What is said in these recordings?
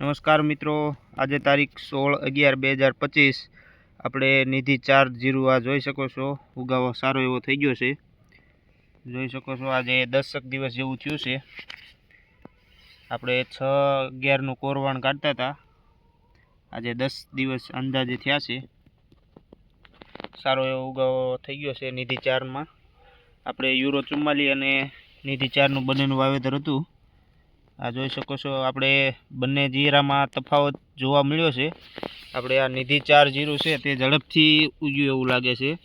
નમસ્કાર મિત્રો. આજે તારીખ સોળ અગિયાર બે હજાર પચીસ. આપણે નિધિ ચાર જીરું આ જોઈ શકો છો. ઉગાવો સારો એવો થઈ ગયો છે. જોઈ શકો છો આજે દસક દિવસ જેવું થયું છે. આપણે છ અગિયારનું કોરવાણ કાઢતા હતા. આજે દસ દિવસ અંદાજે થયા છે. સારો એવો ઉગાવો થઈ ગયો છે નિધિ ચારમાં. આપણે યુરો ચુમ્માલી અને નિધિ ચારનું બંનેનું વાવેતર હતું. આ જોઈ શકો છો, આપણે બંને જીરામાં તફાવત જોવા મળ્યો છે. આપણે આ નિધિ ચાર જીરું છે તે ઝડપથી ઉગ્યું એવું લાગે છે.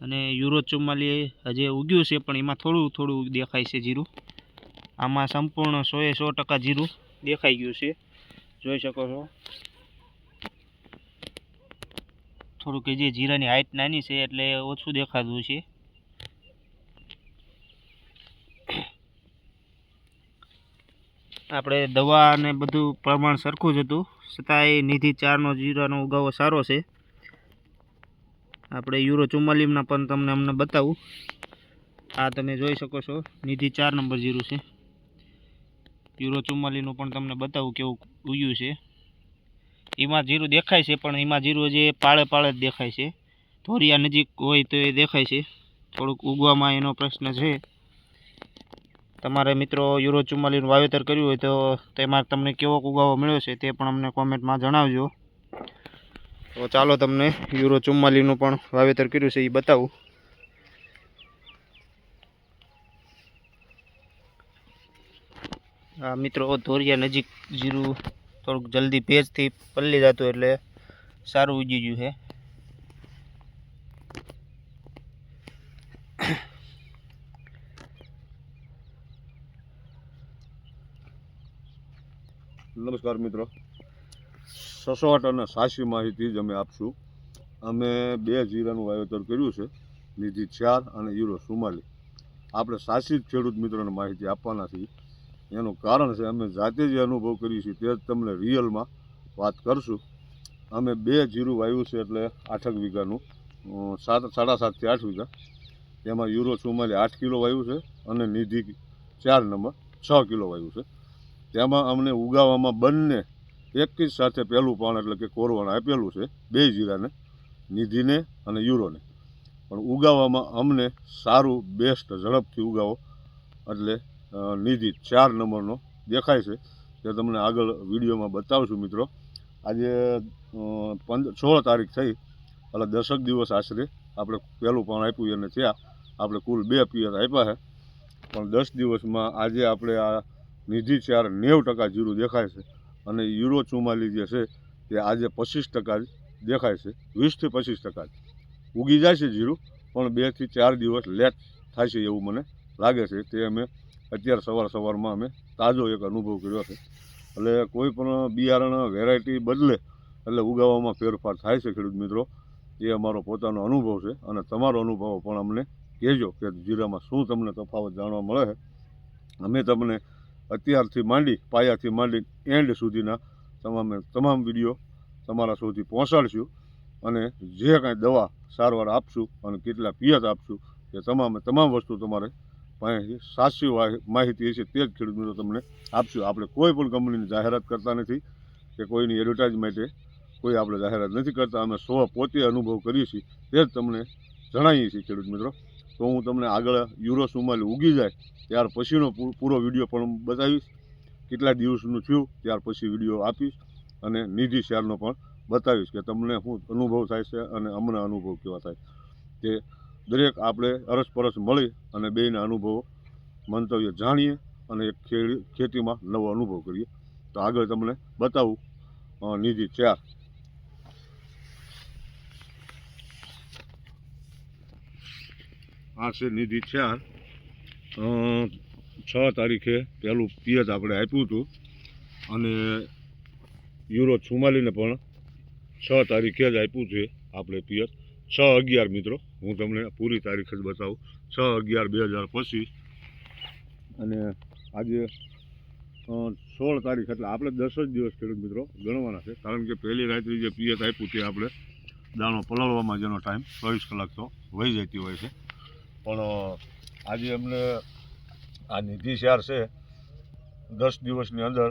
અને યુરો ચુમ્માલી હજી ઉગ્યું છે, પણ એમાં થોડું થોડું દેખાય છે જીરું. આમાં સંપૂર્ણ સોએ સો ટકા જીરું દેખાઈ ગયું છે. જોઈ શકો છો. થોડુંક જે જીરાની હાઇટ નાની છે, એટલે ઓછું દેખાતું છે. આપણે દવા અને બધું પ્રમાણ સરખું જ હતું. છતાંય નિધિ ચારનો જીરાનો ઉગાવો સારો છે. આપણે યુરો ચુમ્માલીમના પણ તમને અમને બતાવું. આ તમે જોઈ શકો છો, નિધિ ચાર નંબર જીરું છે. યુરો ચુમ્માલીનું પણ તમને બતાવું કેવું ઉગ્યું છે. એમાં જીરું દેખાય છે, પણ એમાં જીરું જે પાળે પાળે જ દેખાય છે. ધોરિયા નજીક હોય તો એ દેખાય છે. થોડુંક ઉગવામાં એનો પ્રશ્ન છે. તમારે મિત્રો યુરો ચુમ્માલીનું વાવેતર કર્યું હોય તો તેમાં તમને કેવો ઉગાવો મળ્યો છે તે પણ અમને કોમેન્ટમાં જણાવજો. તો ચાલો તમને યુરો ચુમ્માલીનું પણ વાવેતર કર્યું છે એ બતાવું. આ મિત્રો ધોરિયા નજીક જીરું થોડુંક જલ્દી ભેજથી પલ્લી જતું એટલે સારું ઉગી ગયું છે. નમસ્કાર મિત્રો. સસોટ અને સાચી માહિતી જ અમે આપશું. અમે બે જીરાનું વાવેતર કર્યું છે, નિધિ ચાર અને યુરો સુમાલી. આપણે સાચી જ ખેડૂત મિત્રોને માહિતી આપવાના છીએ. એનું કારણ છે, અમે જાતે જે અનુભવ કરીએ છીએ તે જ તમને રિયલમાં વાત કરશું. અમે બે જીરું વાવ્યું છે એટલે આઠક વીઘાનું સાત, સાડા સાતથી આઠ વીઘા. એમાં યુરો સુમાલી આઠ કિલો વાવ્યું છે અને નિધિ ચાર નંબર છ કિલો વાવ્યું છે. તેમાં અમને ઉગાવામાં બંને એક જ સાથે પહેલું પાણ એટલે કે કોરવણ આપેલું છે, બે જીરાને, નિધિને અને યુરોને. પણ ઉગાવામાં અમને સારું બેસ્ટ ઝડપથી ઉગાવો એટલે નિધિ ચાર નંબરનો દેખાય છે. તે તમને આગળ વિડીયોમાં બતાવશું મિત્રો. આજે પંદ, સોળ તારીખ થઈ. એટલે દસક દિવસ આશરે આપણે પહેલું પણ આપ્યું એને થયા. આપણે કુલ બે પિયર આપ્યા છે. પણ દસ દિવસમાં આજે આપણે આ નિધિ ચાર નેવ ટકા જીરું દેખાય છે. અને યુરો ચુમ્માલી જે છે, તે આજે પચીસ ટકા જ દેખાય છે. વીસથી પચીસ ટકા ઉગી જાય છે જીરું, પણ બેથી ચાર દિવસ લેટ થાય છે એવું મને લાગે છે. તે અમે અત્યારે સવાર સવારમાં અમે તાજો એક અનુભવ કર્યો છે. એટલે કોઈ પણ બિયારણ વેરાયટી બદલે, એટલે ઉગાવવામાં ફેરફાર થાય છે ખેડૂત મિત્રો. એ અમારો પોતાનો અનુભવ છે. અને તમારો અનુભવ પણ અમને કહેજો કે જીરામાં શું તમને તફાવત જાણવા મળે છે. અમે તમને અત્યારથી માંડી, પાયાથી માંડી એન્ડ સુધીના તમામે તમામ વીડિયો તમારા સુધી પહોંચાડશું અને જે કાંઈ દવા સારવાર આપશું અને કેટલા પિયત આપશું, એ તમામે તમામ વસ્તુ તમારે પાસેથી સાચી માહિતી હશે તે જ ખેડૂત મિત્રો તમને આપશું. આપણે કોઈ પણ કંપનીની જાહેરાત કરતા નથી કે કોઈની એડવર્ટાઇઝમેન્ટે કોઈ આપણે જાહેરાત નથી કરતા. અમે સો પોતે અનુભવ કરીએ છીએ તે જ તમને જણાવીએ છીએ ખેડૂત મિત્રો. તો હું તમને આગળ યુરો સુમાલી ઉગી જાય, ત્યાર પછીનો પૂરો વીડિયો પણ બતાવીશ. કેટલા દિવસનું થયું, ત્યાર પછી વીડિયો આપીશ અને નિધિ શેરનો પણ બતાવીશ કે તમને શું અનુભવ થાય છે અને અમને અનુભવ કેવા થાય તે દરેક આપણે અરસપરસ મળી અને બેયના અનુભવો, મંતવ્ય જાણીએ અને એક ખેતીમાં નવો અનુભવ કરીએ. તો આગળ તમને બતાવું નિધિ ચાર આ છે નિધિ ચાર છ તારીખે પહેલું પિયત આપણે આપ્યું હતું. અને યુરો છુમાલીને પણ છ તારીખે જ આપ્યું છે આપણે પિયત. છ અગિયાર મિત્રો, હું તમને પૂરી તારીખ જ બતાવું. છ અગિયાર બે હજાર પચીસ. અને આજે સોળ તારીખ, એટલે આપણે દસ જ દિવસ ખેડૂત મિત્રો, ગણવાના છે. કારણ કે પહેલી રાત્રિ જે પિયત આપ્યું તે આપણે, દાણો પલળવામાં જેનો ટાઈમ ચોવીસ કલાક તો વહી જતી હોય છે. પણ આજે અમને આ નિધિ શેર છે, દસ દિવસની અંદર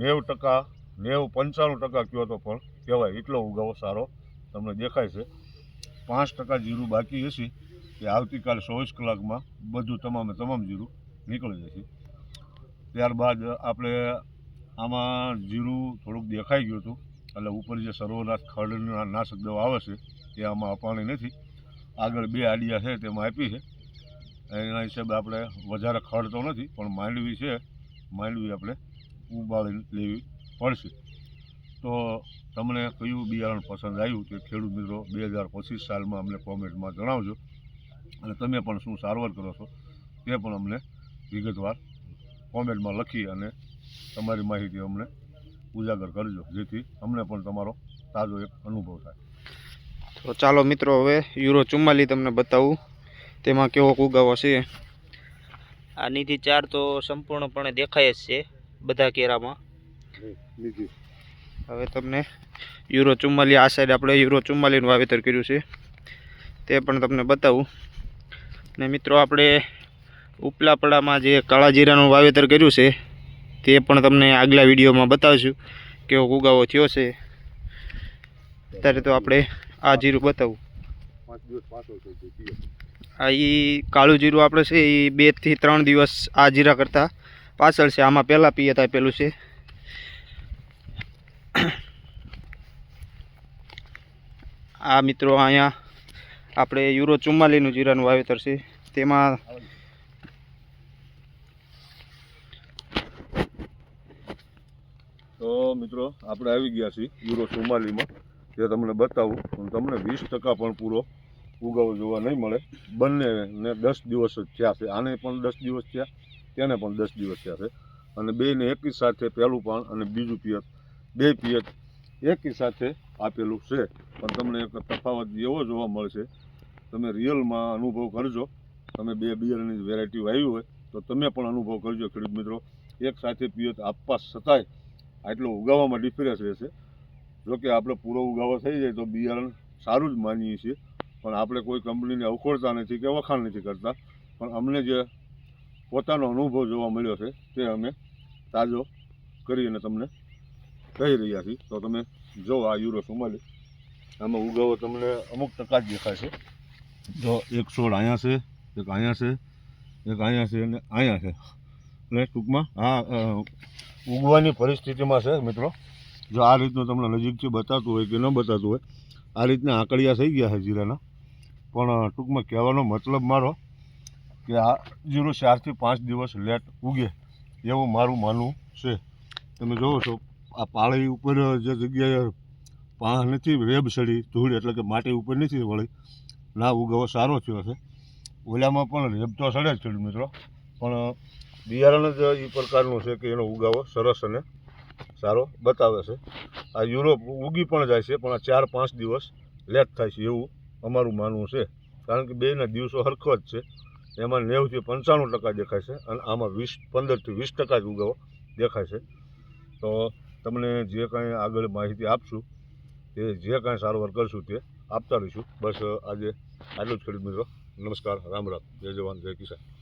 નેવ ટકા, નેવું પંચાણું ટકા કયો તો પણ કહેવાય, એટલો ઉગાવો સારો તમને દેખાય છે. પાંચ ટકા જીરું બાકી હશે કે આવતીકાલે ચોવીસ કલાકમાં બધું તમામે તમામ જીરું નીકળી જશે. ત્યારબાદ આપણે આમાં જીરું થોડુંક દેખાઈ ગયું હતું, એટલે ઉપર જે સર્વનાશ ખડના નાશક દવા આવે છે, એ આમાં અપાણી નથી. આગળ બે આડિયા છે તેમાં આપી છે. એના હિસાબે આપણે વધારે ખડતો નથી, પણ માંડવી છે, માંડવી આપણે ઉબાળી લેવી પડશે. તો તમને કયું બિયારણ પસંદ આવ્યું તે ખેડૂત મિત્રો બે હજાર પચીસ સાલમાં અમને કોમેન્ટમાં જણાવજો. અને તમે પણ શું સારવાર કરો છો તે પણ અમને વિગતવાર કોમેન્ટમાં લખી અને તમારી માહિતી અમને ઉજાગર કરજો, જેથી અમને પણ તમારો તાજો એક અનુભવ થાય. તો ચાલો મિત્રો હવે યુરો ચુમ્માલી તમને બતાવું. તેમાં કેવો ઉગાવો છે. આનીથી ચાર તો સંપૂર્ણપણે દેખાય જ છે બધા કેરામાં. નીતિ હવે તમને યુરો ચુમ્માલી આ સાઈડ આપણે યુરો ચુમ્માલીનું વાવેતર કર્યું છે. તે પણ તમને બતાવું. ને મિત્રો આપણે ઉપલાપડામાં જે કાળા જીરાનું વાવેતર કર્યું છે તે પણ તમને આગલા વિડીયોમાં બતાવીશું કેવો ઉગાવો થયો છે. અત્યારે તો આપણે આ જીરું બતાવું. આ એ કાળું જીરું આપણે છે એ બેથી ત્રણ દિવસ આ જીરા કરતાં પાછળ છે. આમાં પહેલાં પિયત પેલું છે. આ મિત્રો અહીંયા આપણે યુરો ચુમ્માલીનું જીરાનું વાવેતર છે. તેમાં તો મિત્રો આપણે આવી ગયા છીએ યુરો ચુમ્માલીમાં. જે તમને બતાવું, પણ તમને વીસ ટકા પણ પૂરો ઉગાવો જોવા નહીં મળે. બંનેને દસ દિવસ જ થયા છે. આને પણ દસ દિવસ થયા, તેને પણ દસ દિવસ થયા છે. અને બેને એકી સાથે પહેલું પાન અને બીજું પિયત, બે પિયત એકી સાથે આપેલું છે. પણ તમને એક તફાવત એવો જોવા મળશે, તમે રિયલમાં અનુભવ કરજો. તમે બે બિયરની વેરાયટી વાવી હોય, તો તમે પણ અનુભવ કરજો ખેડૂત મિત્રો. એક સાથે પિયત આપવા છતાંય આટલો ઉગાવવામાં ડિફરન્સ રહેશે. જો કે આપણે પૂરો ઉગાવો થઈ જાય તો બિયારણ સારું જ માનીએ છીએ. પણ આપણે કોઈ કંપનીને અવખોડતા નથી કે વખાણ નથી કરતા. પણ અમને જે પોતાનો અનુભવ જોવા મળ્યો છે તે અમે તાજો કરીને તમને કહી રહ્યા છીએ. તો તમે જો આ યુરો સુમાલી, આમાં ઉગાવો તમને અમુક ટકા જ દેખાય છે. જો એક છોડ અહીંયા છે, એક અહીંયા છે, એક અહીંયા છે અને અહીંયા છે. એટલે ટૂંકમાં હા ઉગવાની પરિસ્થિતિમાં છે મિત્રો. જો આ રીતનું તમને નજીકથી બતાતું હોય કે ન બતાતું હોય, આ રીતના આંકડિયા થઈ ગયા છે જીરાના. પણ ટૂંકમાં કહેવાનો મતલબ મારો કે આ જીરો ચારથી પાંચ દિવસ લેટ ઉગે એવું મારું માનવું છે. તમે જોવો છો, આ પાળી ઉપર જે જગ્યાએ પા નથી, રેબ સડી, ધૂળ એટલે કે માટી ઉપર નથી વળી, ના ઉગાવો સારો થયો છે. ઓલામાં પણ રેબ તો સડે જ મિત્રો. પણ બિયારણ જ એ પ્રકારનું છે કે એનો ઉગાવો સરસ અને સારો, બતાવે છે. આ યુરોપ ઉગી પણ જાય છે, પણ આ ચાર પાંચ દિવસ લેટ થાય છે એવું અમારું માનવું છે. કારણ કે બેના દિવસો સરખો જ છે. એમાં નેવુંથી પંચાણું ટકા દેખાય છે અને આમાં વીસ, પંદરથી વીસ ટકા જ ઉગાવો દેખાય છે. તો તમને જે કાંઈ આગળ માહિતી આપશું, તે જે કાંઈ સારવાર કરશું તે આપતા રહીશું. બસ આજે આટલું જ ખેડૂત મિત્રો. નમસ્કાર, રામ રામ. જય જવાન, જય કિસાન.